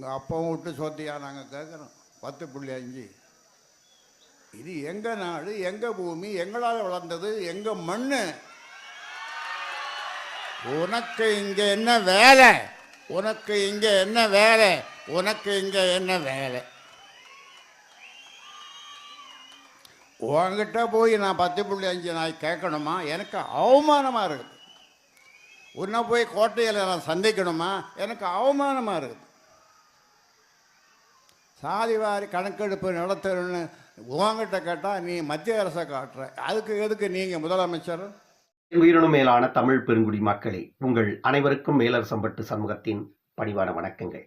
உங்கள் அப்பாவும் விட்டு சொத்தியா நாங்கள் கேட்குறோம் பத்து புள்ளி அஞ்சு. இது எங்கள் நாடு எங்கள் பூமி எங்களால் வளர்ந்தது எங்கள் மண் உனக்கு இங்கே என்ன வேலை? உனக்கு இங்கே என்ன வேலை? உனக்கு இங்கே என்ன வேலை? உன்கிட்ட போய் நான் பத்து புள்ளி அஞ்சு நாய் கேட்கணுமா? எனக்கு அவமானமாக இருக்குது. உன்னை போய் கோட்டையில் நான் சந்திக்கணுமா? எனக்கு அவமானமாக இருக்குது. சாதிவாரி கணக்கெடுப்பு நடத்தணும்னு உங்ககிட்ட கேட்டால் நீ மத்திய அரசை காட்டுற. அதுக்கு எதுக்கு நீங்கள் முதலமைச்சர்? என் உயிரினும் மேலான தமிழ் பெருங்குடி மக்களே உங்கள் அனைவருக்கும் மேலரசம்பட்டு சமூகத்தின் பணிவான வணக்கங்கள்.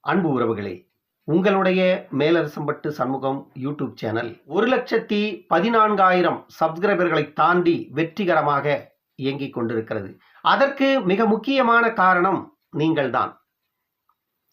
அன்பு உறவுகளே உங்களுடைய மேலரசம்பட்டு சண்முகம் யூடியூப் சேனல் ஒரு லட்சத்தி பதினான்காயிரம் சப்ஸ்கிரைபர்களை தாண்டி வெற்றிகரமாக இயங்கிக் கொண்டிருக்கிறது. அதற்கு மிக முக்கியமான காரணம் நீங்கள்தான்.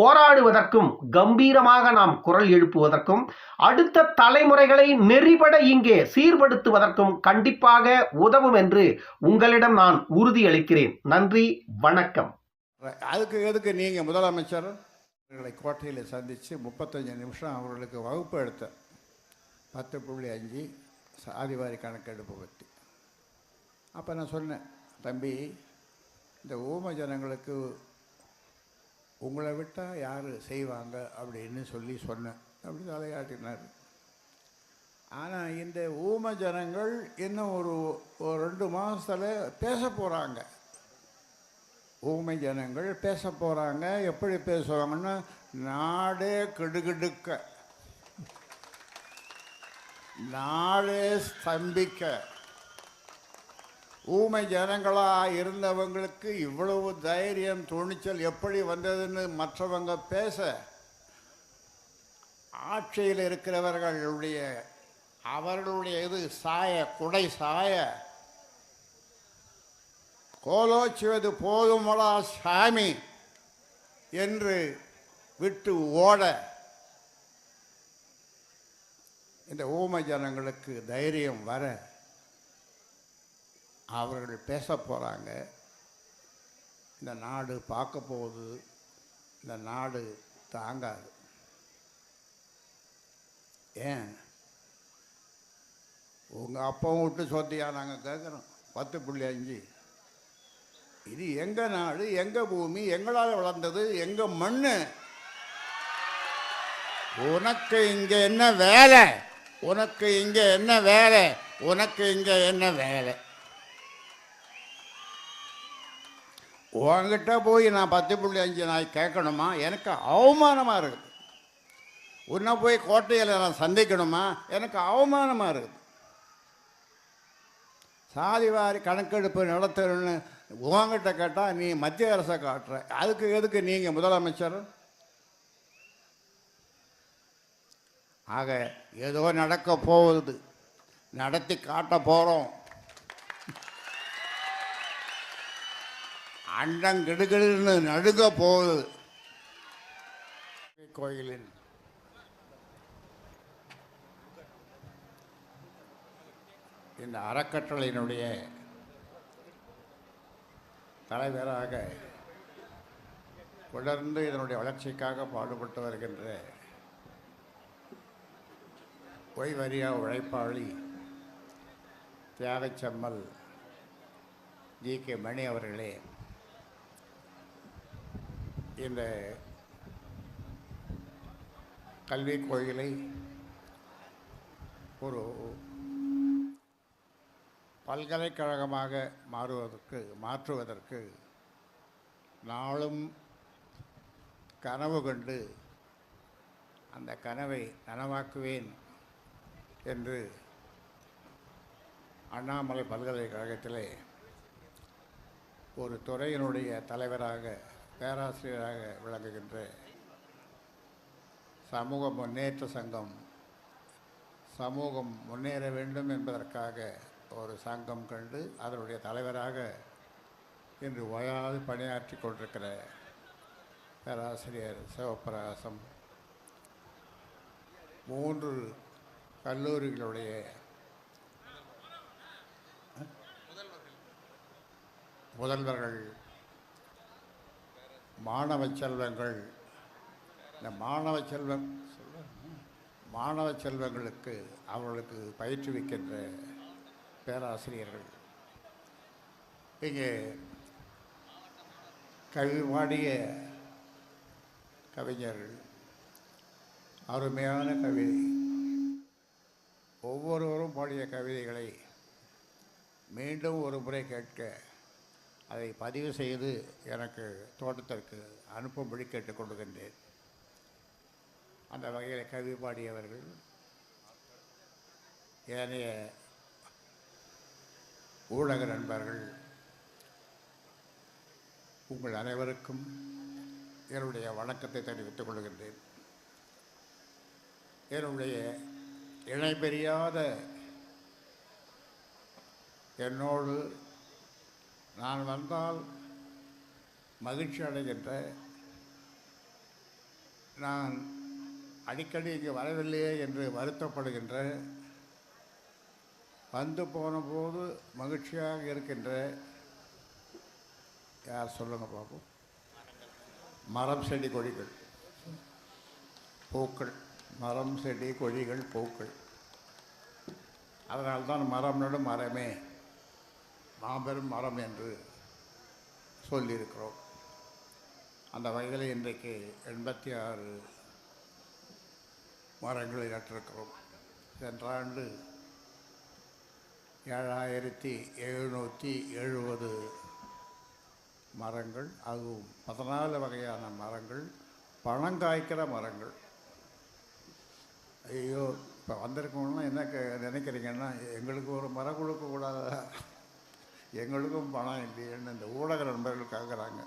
போராடுவதற்கும் கம்பீரமாக நாம் குரல் எழுப்புவதற்கும் அடுத்த தலைமுறைகளை நெறிபட இங்கே சீர்படுத்துவதற்கும் கண்டிப்பாக உதவும் என்று உங்களிடம் நான் உறுதியளிக்கிறேன். நன்றி வணக்கம். அதுக்கு எதுக்கு நீங்கள் முதலமைச்சர் அவர்களை கோட்டையில் சந்தித்து முப்பத்தஞ்சு நிமிஷம் அவர்களுக்கு வகுப்பு எடுத்த பத்து புள்ளி அஞ்சு சாதிவாரி கணக்கெடுப்பு பற்றி அப்போ நான் சொன்னேன் தம்பி இந்த ஊம ஜனங்களுக்கு உங்களை விட்டால் யார் செய்வாங்க அப்படின்னு சொல்லி சொன்னேன். அப்படி தலையாட்டினார். ஆனால் இந்த ஊம ஜனங்கள் இன்னும் ஒரு ஒரு ரெண்டு மாதத்தில் பேச போகிறாங்க ஊமை ஜனங்கள் பேச போகிறாங்க எப்படி பேசுவாங்கன்னா நாடே கெடுகெடுக்க. நாடே ஸ்தம்பிக்க. ஊமை ஜனங்களாக இருந்தவங்களுக்கு இவ்வளவு தைரியம் துணிச்சல் எப்படி வந்ததுன்னு மற்றவங்க பேச ஆட்சியில் இருக்கிறவர்களுடைய அவர்களுடைய இது சாய குடை சாய கோலோச்சுவது போதுமடா சாமி என்று விட்டு ஓட இந்த ஊமை ஜனங்களுக்கு தைரியம் வர அவர்கள் பேச போகிறாங்க இந்த நாடு பார்க்க போகுது. இந்த நாடு தாங்காது. ஏன்? உங்கள் அப்பாவும் விட்டு சொத்தியா நாங்கள் கேட்குறோம் பத்து புள்ளி அஞ்சு. இது எங்கள் நாடு எங்கள் பூமி எங்களால் வளர்ந்தது எங்கள் மண் உனக்கு இங்கே என்ன வேலை? உனக்கு இங்கே என்ன வேலை? உனக்கு இங்கே என்ன வேலை? உங்ககிட்ட போய் நான் பத்து புள்ளி அஞ்சு நாய் கேட்கணுமா? எனக்கு அவமானமாக இருக்குது. உன்னை போய் கோட்டையில் நான் சந்திக்கணுமா? எனக்கு அவமானமாக இருக்குது. சாதிவாரி கணக்கெடுப்பு நடத்தணும்னு உங்ககிட்ட கேட்டால் நீ மத்திய அரசை காட்டுற. அதுக்கு எதுக்கு நீங்கள் முதலமைச்சர்? ஆக ஏதோ நடக்க போகுது. நடத்தி காட்ட போகிறோம் அண்டம் நடுங்க போகுது. கோயிலின் இந்த அறக்கட்டளையினுடைய தலைவராக தொடர்ந்து இதனுடைய வளர்ச்சிக்காக பாடுபட்டு வருகின்ற ஓய்வறியா உழைப்பாளி தியாகச்சம்மல் ஜி கே மணி அவர்களே இந்த கல்வி கோயிலை ஒரு பல்கலைக்கழகமாக மாறுவதற்கு மாற்றுவதற்கு நாளும் கனவு கண்டு அந்த கனவை நனவாக்குவேன் என்று அண்ணாமலை பல்கலைக்கழகத்திலே ஒரு துறையினுடைய தலைவராக பேராசிரியராக விளங்குகின்ற சமூக முன்னேற்ற சங்கம் சமூகம் முன்னேற வேண்டும் என்பதற்காக ஒரு சங்கம் கண்டு அதனுடைய தலைவராக இன்று ஓயாது பணியாற்றி கொண்டிருக்கிற பேராசிரியர் சிவபிரகாசம் மூன்று கல்லூரிகளுடைய முதல்வர்கள். மாணவ செல்வங்கள். இந்த மாணவ செல்வம் மாணவ செல்வங்களுக்கு அவர்களுக்கு பயிற்றுவிக்கின்ற பேராசிரியர்கள். இங்கே கவி பாடிய கவிஞர்கள் அருமையான கவிதை ஒவ்வொருவரும் பாடிய கவிதைகளை மீண்டும் ஒரு முறை கேட்க அதை பதிவு செய்து எனக்கு தோட்டத்திற்கு அனுப்பும்படி கேட்டுக்கொள்கின்றேன் அந்த வகையில் கவி பாடியவர்கள் ஏனைய ஊடக நண்பர்கள் உங்கள் அனைவருக்கும் என்னுடைய வணக்கத்தை தெரிவித்துக் கொள்கின்றேன். என்னுடைய இணைபெரியாத என்னோடு நான் வந்தால் மகிழ்ச்சி அடைகின்ற. நான் அடிக்கடி இங்கே வரவில்லையே என்று வருத்தப்படுகின்ற. வந்து போன போது மகிழ்ச்சியாக இருக்கின்ற. யார் சொல்லுங்கள் பார்ப்போம் மரம் செடி கொடிகள். பூக்கள். மரம் செடி கொடிகள் பூக்கள். அதனால்தான் மரம் நடும் மரமே. மாபெரும் மரம் என்று சொல்லியிருக்கிறோம். அந்த வகையில் இன்றைக்கு எண்பத்தி ஆறு மரங்களை நட்டிருக்கிறோம். சென்ற ஆண்டு ஏழாயிரத்தி எழுநூற்றி எழுபது மரங்கள் அதுவும் பதினாலு வகையான மரங்கள் பழங்காய்க்கிற மரங்கள். ஐயோ இப்போ வந்திருக்கவங்களாம் என்ன கே- நினைக்கிறீங்கன்னா எங்களுக்கு ஒரு மரம் கொடுக்கக்கூடாதா எங்களுக்கும் பணம் இல்லையேன்னு இந்த ஊடக நண்பர்கள் கேட்குறாங்க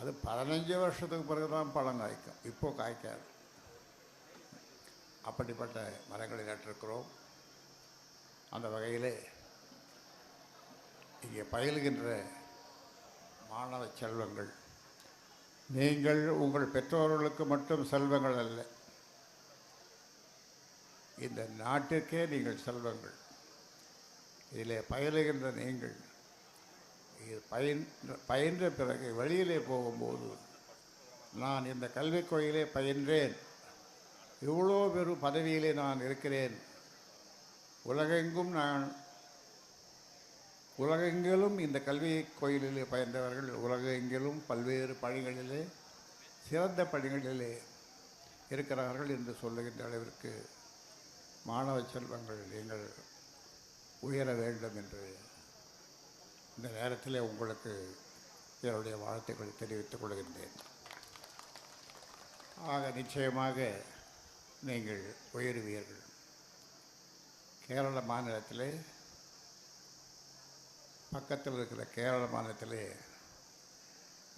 அது பதினஞ்சு வருஷத்துக்கு பிறகு தான் பழம் காய்க்கும். இப்போ காய்க்காது. அப்படிப்பட்ட மரங்களை நட்டிருக்கிறோம். அந்த வகையிலே இங்கே பயிலுகின்ற மாணவ செல்வங்கள் நீங்கள் உங்கள் பெற்றோர்களுக்கு மட்டும் செல்வங்கள் அல்ல. இந்த நாட்டிற்கே நீங்கள் செல்வங்கள். இதிலே பயிலுகின்ற நீங்கள் இது பயின்ற பயின்ற பிறகு வெளியிலே போகும்போது நான் இந்த கல்விக் கோயிலே பயின்றேன். இவ்வளோ பெரும் பதவியிலே நான் இருக்கிறேன். உலகெங்கும் நான் உலகெங்கிலும் இந்த கல்வி கோயிலிலே பயின்றவர்கள் உலகெங்கிலும் பல்வேறு பணிகளிலே சிறந்த பணிகளிலே இருக்கிறார்கள் என்று சொல்லுகின்ற அளவிற்கு மாணவ செல்வங்கள் நீங்கள் உயர வேண்டும் என்று இந்த நேரத்தில் உங்களுக்கு என்னுடைய வாழ்த்துக்களை தெரிவித்துக் கொள்கின்றேன். ஆக நிச்சயமாக நீங்கள் உயருவீர்கள். கேரள மாநிலத்திலே பக்கத்தில் இருக்கிற கேரள மாநிலத்திலே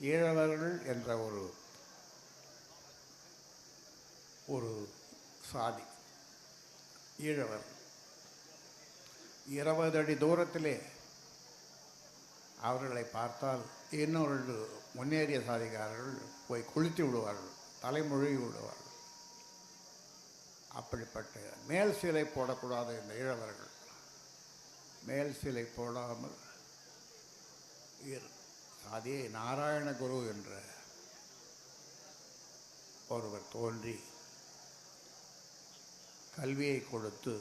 ஈழவர்கள் என்ற ஒரு ஒரு சாதி ஈழவர் இருபது அடி தூரத்திலே அவர்களை பார்த்தால் இன்னொரு முன்னேறிய சாதிக்காரர்கள் போய் குளித்து விடுவார்கள் தலைமொழி விடுவார்கள். அப்படிப்பட்ட மேல் சிலை போடக்கூடாது இந்த ஈழவர்கள் மேல் சிலை போடாமல் சாதியை அதே நாராயணகுரு என்ற ஒருவர் தோன்றி கல்வியை கொடுத்து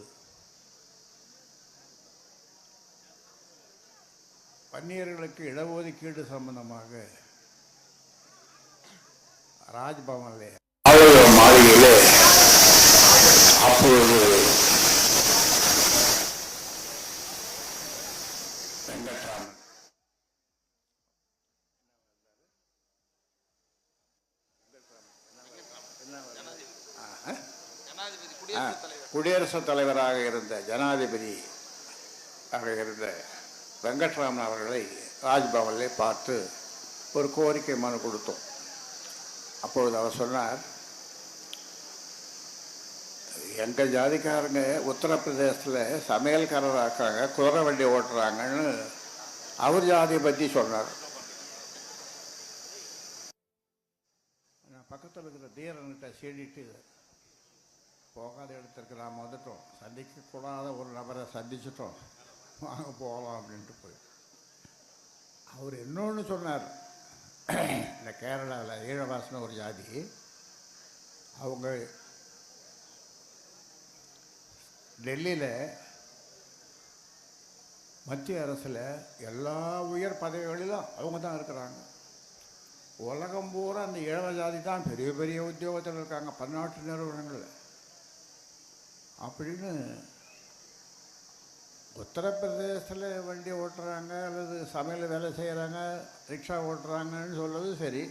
வன்னியர்களுக்கு இடஒதுக்கீடு சம்பந்தமாக ராஜ்பவனிலே ஆளுநர் மாளிகையிலே அப்பொழுது வெங்கட்ராமன் குடியரசுத் தலைவராக இருந்த ஜனாதிபதி ஆக இருந்த வெங்கட்ராமன் அவர்களை ராஜ்பவனிலே பார்த்து ஒரு கோரிக்கை மனு கொடுத்தோம். அப்பொழுது அவர் சொன்னார் எங்கள் ஜாதிக்காரங்க உத்தரப்பிரதேசத்தில் சமையல்காரராக்காங்க குதிரை வண்டி ஓட்டுறாங்கன்னு அவர் ஜாதியை பற்றி சொன்னார். நான் பக்கத்தில் இருக்கிற தீரன்கிட்ட சீடிட்டு போகாத இடத்திற்கு நாம் வந்துட்டோம். சந்திக்கக்கூடாத ஒரு நபரை சந்திச்சிட்டோம். வாங்க போகலாம் அப்படின்ட்டு போய் அவர் இன்னொன்று சொன்னார். இந்த கேரளாவில் ஈழவாசன ஒரு ஜாதி. அவங்க டெல்லியில் மத்திய அரசில் எல்லா உயர் பதவிகளிலும் அவங்க தான் இருக்கிறாங்க. உலகம் பூரா அந்த இளவ ஜாதி தான். பெரிய பெரிய உத்தியோகத்தில் இருக்காங்க. பன்னாட்டு நிறுவனங்களில். அப்படின்னு உத்தரப்பிரதேசத்தில் வண்டி ஓட்டுறாங்க அல்லது சமையல் வேலை செய்கிறாங்க ரிக்ஷா ஓட்டுறாங்கன்னு சொல்கிறது சரி.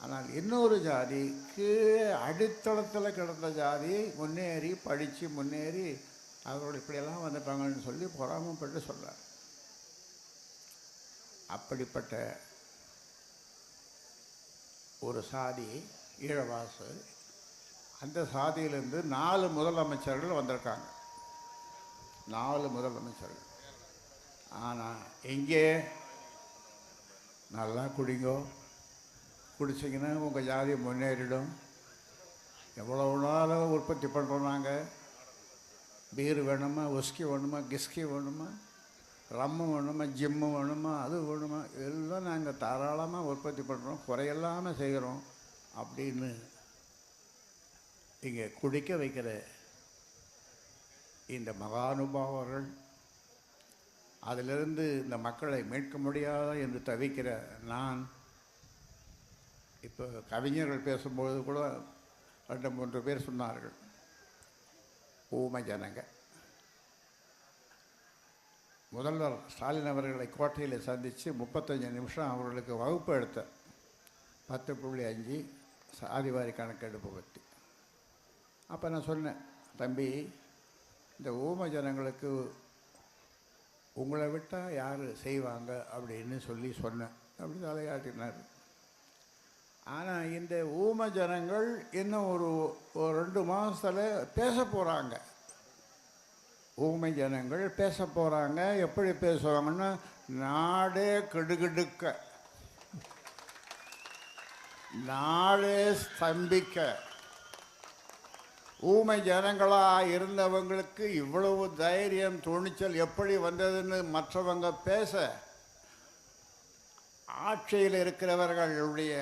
ஆனால் இன்னொரு ஜாதி கீழே அடித்தளத்தில் கிடந்த ஜாதி முன்னேறி படித்து முன்னேறி அவர்கள் இப்படியெல்லாம் வந்துட்டாங்கன்னு சொல்லி பொறாமப்பட்டு சொல்கிறார் அப்படிப்பட்ட ஒரு சாதி ஈழவாசு அந்த சாதியிலேருந்து நாலு முதலமைச்சர்கள் வந்திருக்காங்க. நாலு முதலமைச்சர்கள் ஆனால் எங்கே நல்லா குடிங்கோ. குடிச்சிங்கன்னா உங்கள் ஜாதி முன்னேறிடும். எவ்வளோ நாளும் உற்பத்தி பண்ணுறோம் நாங்கள் பீர் வேணுமா உஸ்கி வேணுமா கிஸ்கி வேணுமா ரம்மு வேணுமா ஜிம்மு வேணுமா அது வேணுமா எல்லாம் நாங்கள் தாராளமாக உற்பத்தி பண்ணுறோம் குறையில்லாமல் செய்கிறோம் அப்படின்னு இங்கே குடிக்க வைக்கிற இந்த மகானுபாவர்கள் அதிலிருந்து இந்த மக்களை மீட்க முடியாத என்று தவிக்கிற நான் இப்போ கவிஞர்கள் பேசும்பொழுது கூட ரெண்டு மூன்று பேர் சொன்னார்கள். ஊமை ஜனங்க. முதல்வர் ஸ்டாலின் அவர்களை கோட்டையில் சந்தித்து முப்பத்தஞ்சு நிமிஷம் அவர்களுக்கு வகுப்பு எடுத்தேன் பத்து புள்ளி அஞ்சு சாதிவாரி கணக்கெடுப்பு பற்றி. அப்போ நான் சொன்னேன் தம்பி இந்த ஊமை ஜனங்களுக்கு உங்களை விட்டால் யார் செய்வாங்க அப்படின்னு சொல்லி சொன்னேன். அப்படி தலையாட்டினார். ஆனால் இந்த ஊம ஜனங்கள் இன்னும் ஒரு ஒரு ரெண்டு மாதத்தில் பேச போகிறாங்க ஊமை ஜனங்கள் பேச போகிறாங்க எப்படி பேசுவாங்கன்னா நாடே கெடுகெடுக்க. நாடே ஸ்தம்பிக்க. ஊமை ஜனங்களாக இருந்தவங்களுக்கு இவ்வளவு தைரியம் துணிச்சல் எப்படி வந்ததுன்னு மற்றவங்க பேச ஆட்சியில் இருக்கிறவர்களுடைய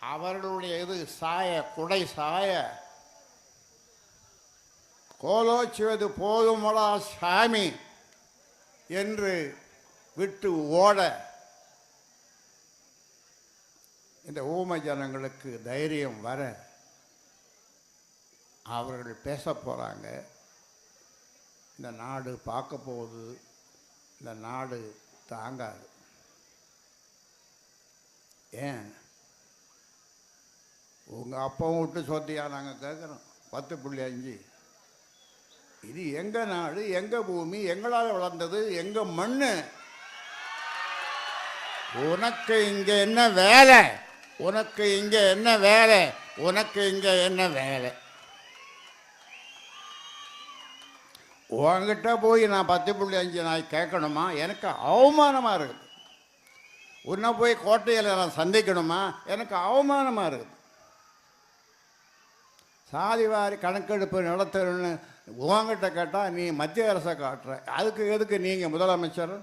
அவர்களுடைய இது சாய குடை சாய கோலோச்சுவது போதுமடா சாமி என்று விட்டு ஓட இந்த ஊமை ஜனங்களுக்கு தைரியம் வர அவர்கள் பேச போகிறாங்க இந்த நாடு பார்க்க போகுது. இந்த நாடு தாங்காது. ஏன்? உங்கள் அப்பாவும் விட்டு சொத்தியா நாங்கள் கேட்குறோம் பத்து புள்ளி அஞ்சு. இது எங்கள் நாடு எங்கள் பூமி எங்களால் வளர்ந்தது எங்கள் மண் உனக்கு இங்கே என்ன வேலை? உனக்கு இங்கே என்ன வேலை? உனக்கு இங்கே என்ன வேலை? உங்ககிட்ட போய் நான் பத்து புள்ளி அஞ்சு நான் கேட்கணுமா? எனக்கு அவமானமாக இருக்குது உன்னை போய் கோட்டையில் நான் சந்திக்கணுமா? எனக்கு அவமானமாக இருக்குது சாதிவாரி கணக்கெடுப்பு நடத்தணும்னு உங்ககிட்ட கேட்டால் நீ மத்திய அரசை காட்டுற. அதுக்கு எதுக்கு நீங்கள் முதலமைச்சர்?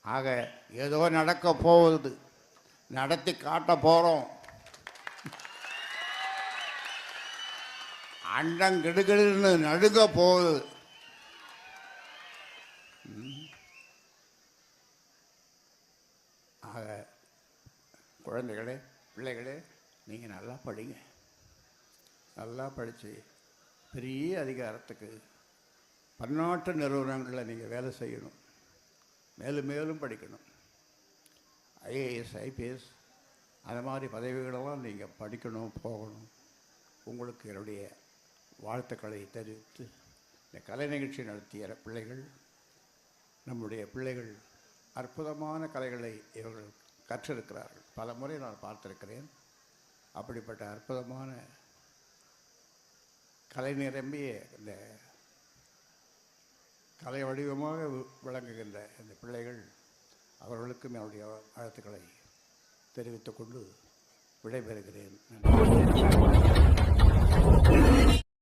ஆக ஏதோ நடக்க போகுது. நடத்தி காட்ட போகிறோம் அண்டம் நடுங்க போகுது. ம். ஆக குழந்தைகளே பிள்ளைகளே நீங்கள் நல்லா படிங்க. நல்லா படித்து பெரிய அதிகாரத்துக்கு பன்னாட்டு நிறுவனங்களில் நீங்கள் வேலை செய்யணும். மேலும் மேலும் படிக்கணும். ஐஏஎஸ் ஐபிஎஸ் அந்த மாதிரி பதவிகளெல்லாம் நீங்கள் படிக்கணும் போகணும். உங்களுக்கு என்னுடைய வாழ்த்துக்களை தெரிவித்து இந்த கலை நிகழ்ச்சி நடத்திய பிள்ளைகள் நம்முடைய பிள்ளைகள் அற்புதமான கலைகளை இவர்கள் கற்றிருக்கிறார்கள். பல முறை நான் பார்த்திருக்கிறேன். அப்படிப்பட்ட அற்புதமான கலை நிரம்பிய இந்த கலை வடிவமாக விளங்குகின்ற இந்த பிள்ளைகள் அவர்களுக்கும் என்னுடைய வாழ்த்துக்களை தெரிவித்துக்கொண்டு விடைபெறுகிறேன். நன்றி.